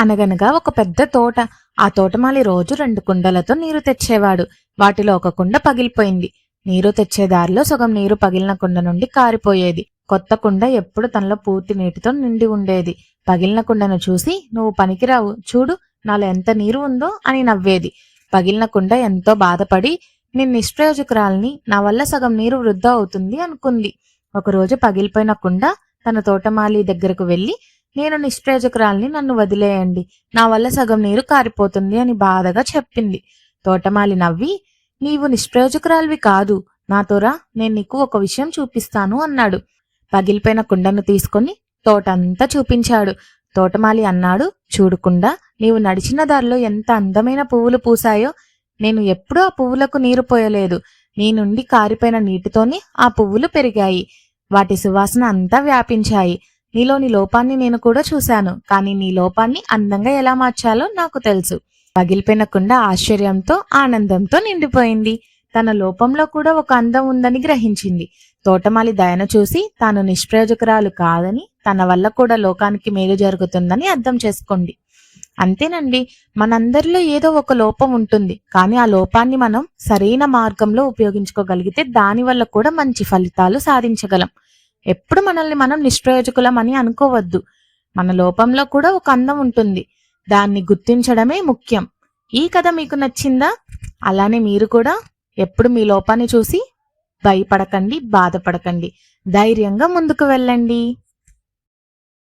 అనగనగా ఒక పెద్ద తోట. ఆ తోటమాలి రోజు రెండు కుండలతో నీరు తెచ్చేవాడు. వాటిలో ఒక కుండ పగిలిపోయింది. నీరు తెచ్చే దారిలో సగం నీరు పగిలిన కుండ నుండి కారిపోయేది. కొత్త కుండ ఎప్పుడు తనలో పూర్తి నీటితో నిండి ఉండేది. పగిలిన కుండను చూసి నువ్వు పనికిరావు. చూడు నాలో ఎంత నీరు ఉందో అని నవ్వేది. పగిలిన కుండ ఎంతో బాధపడి నేను నిష్ప్రయోజకురాల్ని. నా వల్ల సగం నీరు వృద్ధ అవుతుంది అనుకుంది. ఒకరోజు పగిలిపోయిన కుండ తన తోటమాలి దగ్గరకు వెళ్ళి నేను నిష్ప్రయోజకురాల్ని నన్ను వదిలేయండి. నా వల్ల సగం నీరు కారిపోతుంది అని బాధగా చెప్పింది. తోటమాలి నవ్వి నీవు నిష్ప్రయోజకురాలివి కాదు. నాతోరా నేను నీకు ఒక విషయం చూపిస్తాను అన్నాడు. పగిలిపోయిన కుండను తీసుకొని తోటంతా చూపించాడు. తోటమాలి అన్నాడు చూడకుండా నీవు నడిచిన దారిలో ఎంత అందమైన పువ్వులు పూసాయో నేను ఎప్పుడూ ఆ పువ్వులకు నీరు పోయలేదు. నీ నుండి కారిపోయిన నీటితోనే ఆ పువ్వులు పెరిగాయి. వాటి సువాసన అంతా వ్యాపించాయి. నీలోని లోపాన్ని నేను కూడా చూశాను. కానీ నీ లోపాన్ని అందంగా ఎలా మార్చాలో నాకు తెలుసు. పగిలిపోయినకుండా ఆశ్చర్యంతో ఆనందంతో నిండిపోయింది. తన లోపంలో కూడా ఒక అందం ఉందని గ్రహించింది. తోటమాలి దయను చూసి తాను నిష్ప్రయోజకురాలు కాదని తన వల్ల కూడా లోకానికి మేలు జరుగుతుందని అర్థం చేసుకోండి. అంతేనండి మనందరిలో ఏదో ఒక లోపం ఉంటుంది. కానీ ఆ లోపాన్ని మనం సరైన మార్గంలో ఉపయోగించుకోగలిగితే దాని వల్ల కూడా మంచి ఫలితాలు సాధించగలం. ఎప్పుడు మనల్ని మనం నిష్ప్రయోజకులం అని అనుకోవద్దు. మన లోపంలో కూడా ఒక అందం ఉంటుంది. దాన్ని గుర్తించడమే ముఖ్యం. ఈ కథ మీకు నచ్చిందా? అలానే మీరు కూడా ఎప్పుడు మీ లోపాన్ని చూసి భయపడకండి బాధపడకండి. ధైర్యంగా ముందుకు వెళ్ళండి.